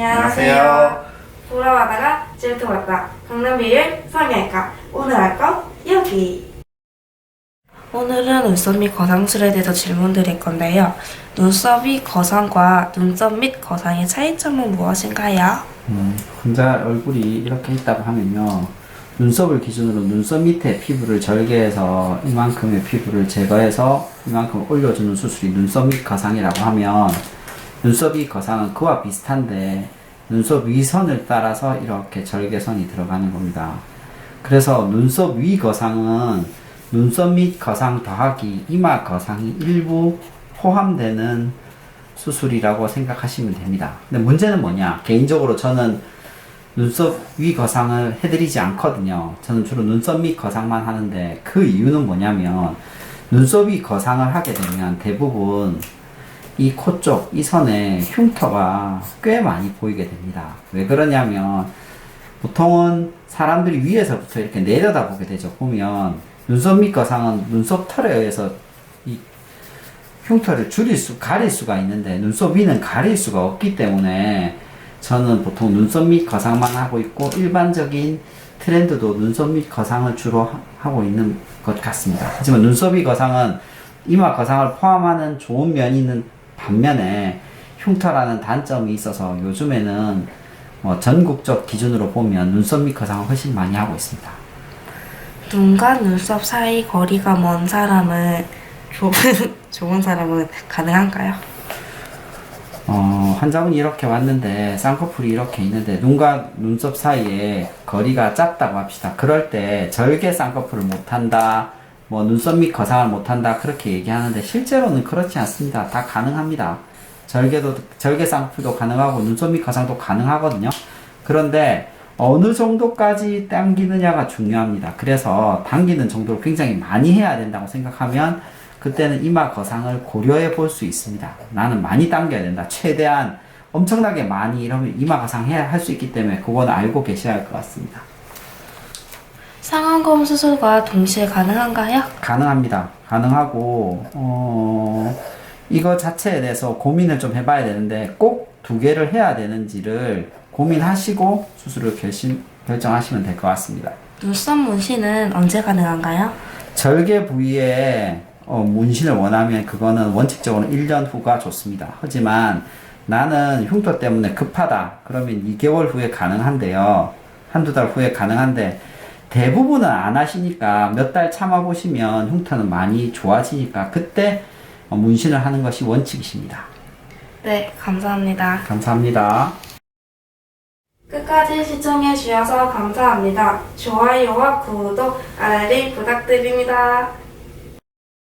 안녕하세요. 돌아와다가 질투 왔다. 강남 비율 성형외과. 오늘 할건 여기. 오늘은 눈썹 및 거상술에 대해서 질문 드릴 건데요. 눈썹이 거상과 눈썹 및 거상의 차이점은 무엇인가요? 음, 혼자 얼굴이 이렇게 있다고 하면요. 눈썹을 기준으로 눈썹 밑에 피부를 절개해서 이만큼의 피부를 제거해서 이만큼 올려주는 수술이 눈썹 밑 거상이라고 하면 눈썹이 거상은 그와 비슷한데 눈썹 위선을 따라서 이렇게 절개선이 들어가는 겁니다. 그래서 눈썹 위 거상은 눈썹 밑 거상 더하기 이마 거상이 일부 포함되는 수술이라고 생각하시면 됩니다. 근데 문제는 뭐냐? 개인적으로 저는 눈썹 위 거상을 해드리지 않거든요. 저는 주로 눈썹 밑 거상만 하는데 그 이유는 뭐냐면 눈썹 위 거상을 하게 되면 대부분 이 코 쪽, 이 선에 흉터가 꽤 많이 보이게 됩니다. 왜 그러냐면 보통은 사람들이 위에서부터 이렇게 내려다 보게 되죠. 보면 눈썹 밑 거상은 눈썹 털에 의해서 이 흉터를 줄일 수, 가릴 수가 있는데 눈썹 위는 가릴 수가 없기 때문에 저는 보통 눈썹 밑 거상만 하고 있고 일반적인 트렌드도 눈썹 밑 거상을 주로 하- 하고 있는 것 같습니다. 하지만 눈썹 위 거상은 이마 거상을 포함하는 좋은 면이 있는 반면에 흉터라는 단점이 있어서 요즘에는 뭐 전국적 기준으로 보면 눈썹 밑 거상을 훨씬 많이 하고 있습니다. 눈과 눈썹 사이 거리가 먼 사람은 좁은, 좁은 사람은 가능한가요? 어, 환자분이 이렇게 왔는데 쌍꺼풀이 이렇게 있는데 눈과 눈썹 사이에 거리가 짧다고 합시다. 그럴 때 절개 쌍꺼풀을 못한다, 뭐 눈썹 밑 거상을 못한다 그렇게 얘기하는데 실제로는 그렇지 않습니다. 다 가능합니다. 절개도 절개 쌍꺼풀도 가능하고 눈썹 밑 거상도 가능하거든요. 그런데 어느 정도까지 당기느냐가 중요합니다. 그래서 당기는 정도를 굉장히 많이 해야 된다고 생각하면 그때는 이마 거상을 고려해 볼 수 있습니다. 나는 많이 당겨야 된다. 최대한 엄청나게 많이 이러면 이마 거상 해야 할수 있기 때문에 그건 알고 계셔야 할 것 같습니다. 상안검 수술과 동시에 가능한가요? 가능합니다. 가능하고 어 이거 자체에 대해서 고민을 좀 해봐야 되는데 꼭 두 개를 해야 되는지를 고민하시고 수술을 결심 결정하시면 될 것 같습니다. 눈썹 문신은 언제 가능한가요? 절개 부위에 어, 문신을 원하면 그거는 원칙적으로 1년 후가 좋습니다. 하지만 나는 흉터 때문에 급하다. 그러면 2개월 후에 가능한데요. 한두 달 후에 가능한데 대부분은 안 하시니까 몇 달 참아 보시면 흉터는 많이 좋아지니까 그때 어, 문신을 하는 것이 원칙이십니다. 네, 감사합니다. 감사합니다. 끝까지 시청해 주셔서 감사합니다. 좋아요와 구독, 알림 부탁드립니다.